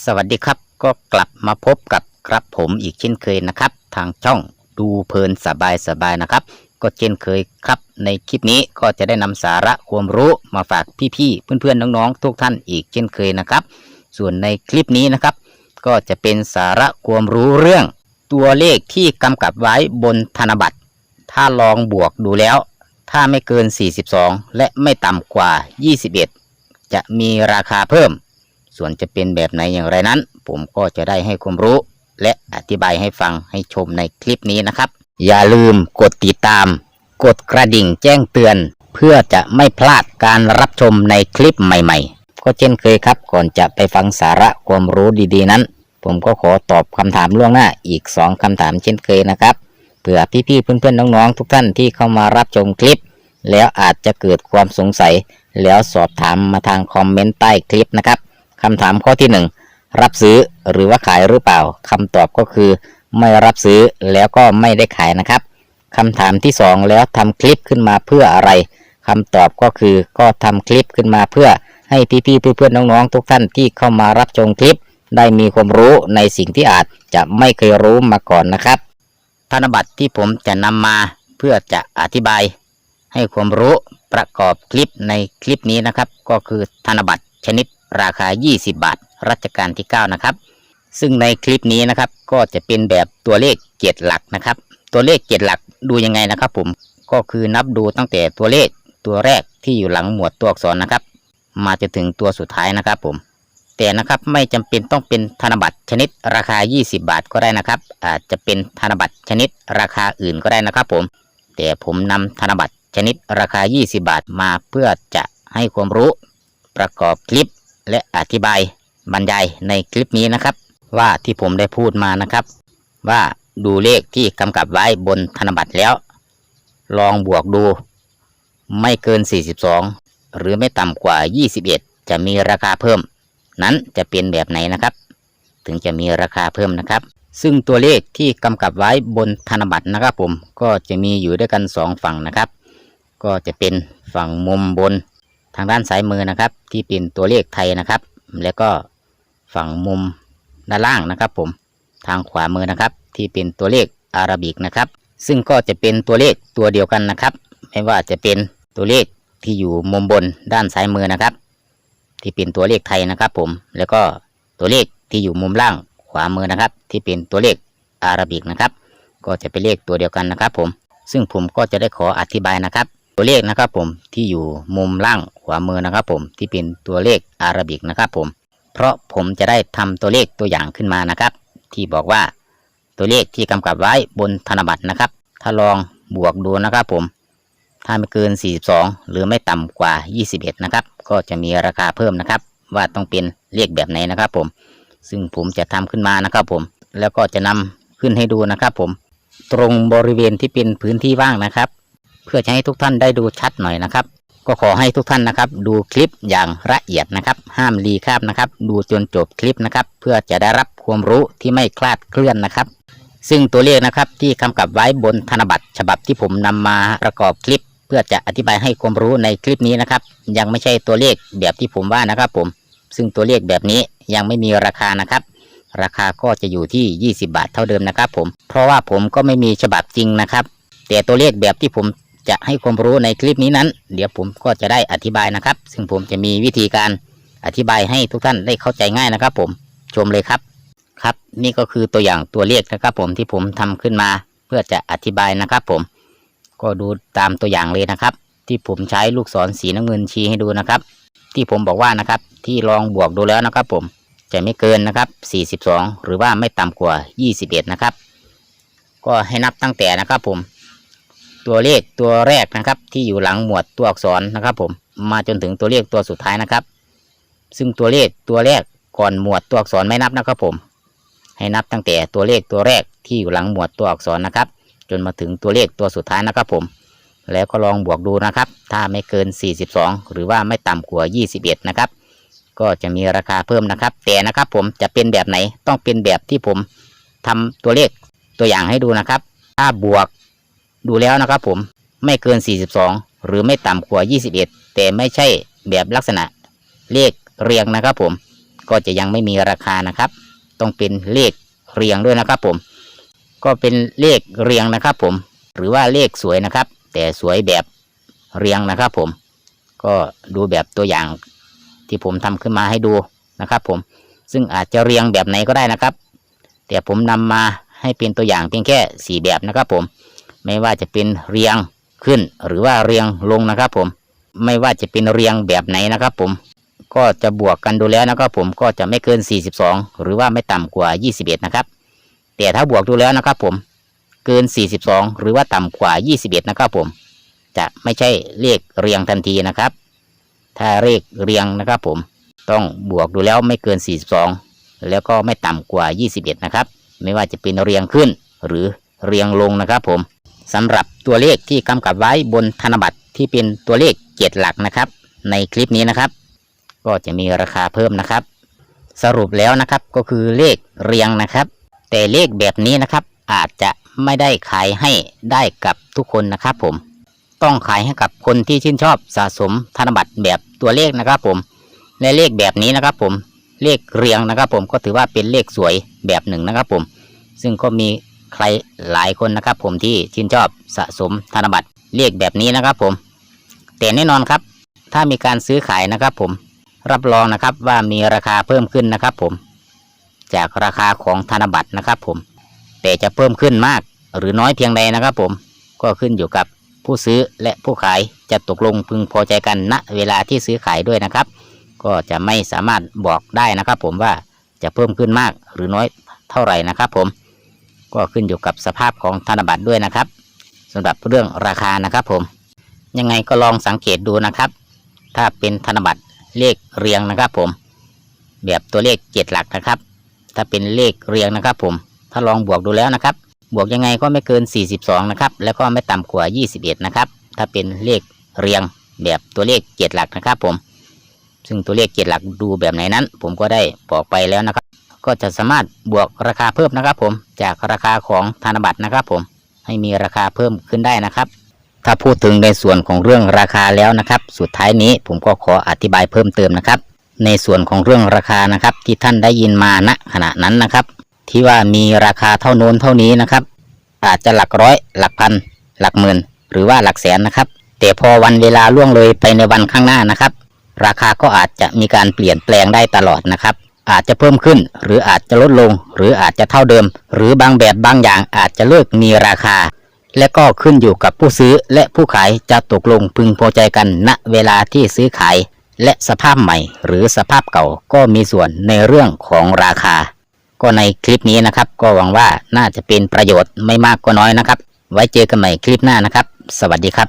สวัสดีครับก็กลับมาพบกับครับผมอีกเช่นเคยนะครับ ทางช่องดูเพลินสบายสบายนะครับ ก็เช่นเคยครับ ในคลิปนี้ก็จะได้นำสาระความรู้มาฝากพี่ๆเพื่อนๆน้องๆทุกท่านอีกเช่นเคยนะครับ ส่วนในคลิปนี้นะครับ ก็จะเป็นสาระความรู้เรื่อง ตัวเลขที่กำกับไว้บนธนบัตร ถ้าลองบวกดูแล้ว ถ้าไม่เกิน 42 และไม่ต่ำกว่า 21 จะมีราคาเพิ่ม ส่วนจะเป็นแบบไหนอย่างไรนั้น ผมก็จะได้ให้ความรู้ และอธิบายให้ฟังให้ชมในคลิปนี้นะครับ อย่าลืมกดติดตาม กดกระดิ่งแจ้งเตือน เพื่อจะไม่พลาดการรับชมในคลิปใหม่ ๆ ก็เช่นเคยครับ ก่อนจะไปฟังสาระความรู้ดีๆนั้น ผมก็ขอตอบคำถามล่วงหน้าอีก 2คำถามเช่นเคยนะครับเผื่อพี่ๆเพื่อนๆน้องๆทุกท่านที่เข้ามารับชมคลิป แล้วอาจจะเกิดความสงสัย แล้วสอบถามมาทางคอมเมนต์ใต้คลิปนะครับ คำถามข้อที่1รับซื้อหรือว่าขายหรือเปล่าคำตอบก็คือ ไม่รับซื้อแล้วก็ไม่ได้ขายนะครับคำถามที่2แล้วทำคลิปขึ้นมาเพื่ออะไรคำตอบก็คือก็ทำคลิปขึ้นมาเพื่อให้พี่ๆเพื่อนๆน้องๆทุกท่านที่เข้ามารับชมคลิป ได้มีความรู้ในสิ่งที่อาจจะไม่เคยรู้มาก่อนนะครับ ธนบัตรที่ผมจะนำมาเพื่อจะอธิบาย ให้ความรู้ประกอบคลิปในคลิปนี้นะครับ ก็คือธนบัตรชนิด ราคา 20 บาท รัชกาลที่ 9 นะครับ ซึ่งในคลิปนี้นะครับ ก็จะเป็นแบบตัวเลขเจ็ดหลักนะครับ ตัวเลขเจ็ดหลักดูยังไงนะครับ ผมก็คือนับดูตั้งแต่ตัวเลขตัวแรกที่อยู่หลังหมวดตัวอักษรนะครับ มาจนถึงตัวสุดท้ายนะครับ ผม แต่นะครับไม่จำเป็นต้องเป็นธนบัตรชนิดราคา 20 บาทก็ได้นะครับ อาจจะเป็นธนบัตรชนิดราคาอื่นก็ได้นะครับ ผม แต่ผมนำธนบัตรชนิดราคา 20 บาทมาเพื่อจะให้ความรู้ประกอบคลิป และอธิบายบรรยายในคลิปนี้นะครับ ว่าที่ผมได้พูดมานะครับ ว่าดูเลขที่กำกับไว้บนธนบัตรแล้ว ลองบวกดู ไม่เกิน 42 หรือไม่ต่ำกว่า 21 จะมีราคาเพิ่ม นั้นจะเป็นแบบไหนนะครับ ถึงจะมีราคาเพิ่มนะครับ ซึ่งตัวเลขที่กำกับไว้บนธนบัตรนะครับผมก็จะมีอยู่ด้วยกัน 2 ฝั่งนะครับ ก็จะเป็นฝั่งมุมบน ทางด้านซ้ายมือนะครับ ที่เป็นตัวเลขไทยนะครับ แล้วก็ฝั่งมุมด้านล่างนะครับ ผมทางขวามือนะครับ ที่เป็นตัวเลขอาราบิกนะครับ ซึ่งก็จะเป็นตัวเลขตัวเดียวกันนะครับ ไม่ว่าจะเป็นตัวเลขที่อยู่มุมบนด้านซ้ายมือนะครับ ที่เป็นตัวเลขไทยนะครับ ผมแล้วก็ตัวเลขที่อยู่มุมล่างขวามือนะครับ ที่เป็นตัวเลขอาราบิกนะครับ ก็จะเป็นเลขตัวเดียวกันนะครับ ผม ซึ่งผมก็จะได้ขออธิบายนะครับ ตัวเลขนะครับผมที่อยู่มุมล่างขวามือนะครับผมที่เป็นตัวเลขอารบิกนะครับผม เพราะผมจะได้ทำตัวเลขตัวอย่างขึ้นมานะครับ ที่บอกว่าตัวเลขที่กำกับไว้บนธนบัตรนะครับ ถ้าลองบวกดูนะครับผม ถ้าไม่เกิน 42 หรือไม่ต่ำกว่า 21 นะครับ ก็จะมีราคาเพิ่มนะครับ ว่าต้องเป็นเลขแบบไหนนะครับผม ซึ่งผมจะทำขึ้นมานะครับผม แล้วก็จะนำขึ้นให้ดูนะครับผม ตรงบริเวณที่เป็นพื้นที่ว่างนะครับ เพื่อจะให้ทุกท่านได้ดูชัดหน่อยนะครับ ก็ขอให้ทุกท่านนะครับ ดูคลิปอย่างละเอียดนะครับ ห้ามรีคาบนะครับ ดูจนจบคลิปนะครับ เพื่อจะได้รับความรู้ที่ไม่คลาดเคลื่อนนะครับ ซึ่งตัวเลขนะครับที่กำกับไว้บนธนบัตรฉบับที่ผมนำมาประกอบคลิป เพื่อจะอธิบายให้ความรู้ในคลิปนี้นะครับ ยังไม่ใช่ตัวเลขแบบที่ผมว่านะครับ ผม ซึ่งตัวเลขแบบนี้ยังไม่มีราคานะครับราคาก็จะอยู่ที่ 20 บาทเท่าเดิมนะครับผม เพราะว่าผมก็ไม่มีฉบับจริงนะครับ แต่ตัวเลขแบบที่ผม จะให้ความรู้ในคลิปนี้นั้น เดี๋ยวผมก็จะได้อธิบายนะครับ ซึ่งผมจะมีวิธีการอธิบายให้ทุกท่านได้เข้าใจง่ายนะครับ ผมชมเลยครับครับ นี่ก็คือตัวอย่างตัวเลขนะครับผมที่ผมทำขึ้นมา เพื่อจะอธิบายนะครับผมก็ดูตามตัวอย่างเลยนะครับ ที่ผมใช้ลูกศรสีน้ำเงินชี้ให้ดูนะครับ ที่ผมบอกว่านะครับที่ลองบวกดูแล้วนะครับ ผมจะไม่เกินนะครับ 42 หรือว่าไม่ต่ำกว่า 21 นะครับ ก็ให้นับตั้งแต่นะครับผม ตัวเลขตัวแรกนะครับ ที่อยู่หลังหมวดตัวอักษรนะครับ ผมมาจนถึงตัวเลขตัวสุดท้ายนะครับ ซึ่งตัวเลขตัวแรกก่อนหมวดตัวอักษรไม่นับนะครับ ผม ให้นับตั้งแต่ตัวเลขตัวแรกที่อยู่หลังหมวดตัวอักษรนะครับ จนมาถึงตัวเลขตัวสุดท้ายนะครับ ผม แล้วก็ลองบวกดูนะครับ ถ้าไม่เกิน 42 หรือว่าไม่ต่ำกว่า 21 นะครับ ก็จะมีราคาเพิ่มนะครับ แต่นะครับ ผมจะเป็นแบบไหนต้องเป็นแบบที่ผมทำตัวเลขตัวอย่างให้ดูนะครับ ถ้าบวก ดูแล้วนะครับผมไม่เกิน 42 หรือไม่ต่ำกว่า 21 แต่ไม่ใช่แบบลักษณะเลขเรียงนะครับผมก็จะยังไม่มีราคานะครับ ต้องเป็นเลขเรียงด้วยนะครับผม ก็เป็นเลขเรียงนะครับผม หรือว่าเลขสวยนะครับ แต่สวยแบบเรียงนะครับผม ก็ดูแบบตัวอย่างที่ผมทำขึ้นมาให้ดูนะครับผม ซึ่งอาจจะเรียงแบบไหนก็ได้นะครับ แต่ผมนำมาให้เป็นตัวอย่างเพียงแค่สี่แบบนะครับผม ไม่ว่าจะเป็นเรียงขึ้นหรือว่าเรียงลงนะครับผม ไม่ว่าจะเป็นเรียงแบบไหนนะครับผม ก็จะบวกกันดูแล้วนะครับผมก็จะไม่เกิน 42 หรือว่าไม่ต่ำกว่า 21 นะครับ แต่ถ้าบวกดูแล้วนะครับผมเกิน 42 หรือว่าต่ำกว่า 21 นะครับผม จะไม่ใช่เลขเรียงทันทีนะครับ ถ้าเลขเรียงนะครับผม ต้องบวกดูแล้วไม่เกิน 42 แล้วก็ไม่ต่ำกว่า 21 นะครับ ไม่ว่าจะเป็นเรียงขึ้นหรือเรียงลงนะครับผม สำหรับตัวเลขที่กำกับไว้บนธนบัตรที่เป็นตัวเลข7หลักนะครับ ในคลิปนี้นะครับ ก็จะมีราคาเพิ่มนะครับ สรุปแล้วนะครับก็คือเลขเรียงนะครับ แต่เลขแบบนี้นะครับ อาจจะไม่ได้ขายให้ได้กับทุกคนนะครับผม ต้องขายให้กับคนที่ชื่นชอบสะสมธนบัตรแบบตัวเลขนะครับผมและเลขแบบนี้นะครับผมเลขเรียงนะครับผมก็ถือว่าเป็นเลขสวยแบบหนึ่งนะครับผม ซึ่งก็มี ใครหลายคนนะครับ ผมที่ชื่นชอบสะสมธนบัตรเลขแบบนี้นะครับ ผม แต่แน่นอนครับ ถ้ามีการซื้อขายนะครับ ผมรับรองนะครับว่ามีราคาเพิ่มขึ้นนะครับ ผม จากราคาของธนบัตรนะครับ ผม แต่จะเพิ่มขึ้นมากหรือน้อยเพียงใดนะครับ ผมก็ขึ้นอยู่กับผู้ซื้อและผู้ขายจะตกลงพึงพอใจกันณเวลาที่ซื้อขายด้วยนะครับ ก็จะไม่สามารถบอกได้นะครับ ผมว่าจะเพิ่มขึ้นมากหรือน้อยเท่าไหร่นะครับ ผม ก็ขึ้นอยู่กับสภาพของธนบัตรด้วยนะครับสำหรับเรื่องราคานะครับผม ยังไงก็ลองสังเกตดูนะครับ ถ้าเป็นธนบัตรเลขเรียงนะครับผม แบบตัวเลขเจ็ดหลักนะครับ ถ้าเป็นเลขเรียงนะครับผม ถ้าลองบวกดูแล้วนะครับ บวกยังไงก็ไม่เกิน 42 นะครับ แล้วก็ไม่ต่ำกว่า 21 นะครับ ถ้าเป็นเลขเรียงแบบตัวเลขเจ็ดหลักนะครับผม ซึ่งตัวเลขเจ็ดหลักดูแบบไหนนั้น ผมก็ได้บอกไปแล้วนะครับ ก็จะสามารถบวกราคาเพิ่มนะครับ ผมจากราคาของธนบัตรนะครับ ผมให้มีราคาเพิ่มขึ้นได้นะครับ ถ้าพูดถึงในส่วนของเรื่องราคาแล้วนะครับ สุดท้ายนี้ผมก็ขออธิบายเพิ่มเติมนะครับ ในส่วนของเรื่องราคานะครับ ที่ท่านได้ยินมาณขณะนั้นนะครับ ที่ว่ามีราคาเท่าโน้นเท่านี้นะครับ อาจจะหลักร้อย หลักพัน หลักหมื่น หรือว่าหลักแสนนะครับ แต่พอวันเวลาล่วงเลยไปในวันข้างหน้านะครับ ราคาก็อาจจะมีการเปลี่ยนแปลงได้ตลอดนะครับ อาจจะเพิ่มขึ้น หรืออาจจะลดลง หรืออาจจะเท่าเดิม หรือบางแบบบางอย่างอาจจะเลิกมีราคา และก็ขึ้นอยู่กับผู้ซื้อและผู้ขายจะตกลงพึงพอใจกันณเวลาที่ซื้อขาย และสภาพใหม่ หรือสภาพเก่าก็มีส่วนในเรื่องของราคา ก็ในคลิปนี้นะครับ ก็หวังว่าน่าจะเป็นประโยชน์ไม่มากก็น้อยนะครับ ไว้เจอกันใหม่คลิปหน้านะครับ สวัสดีครับ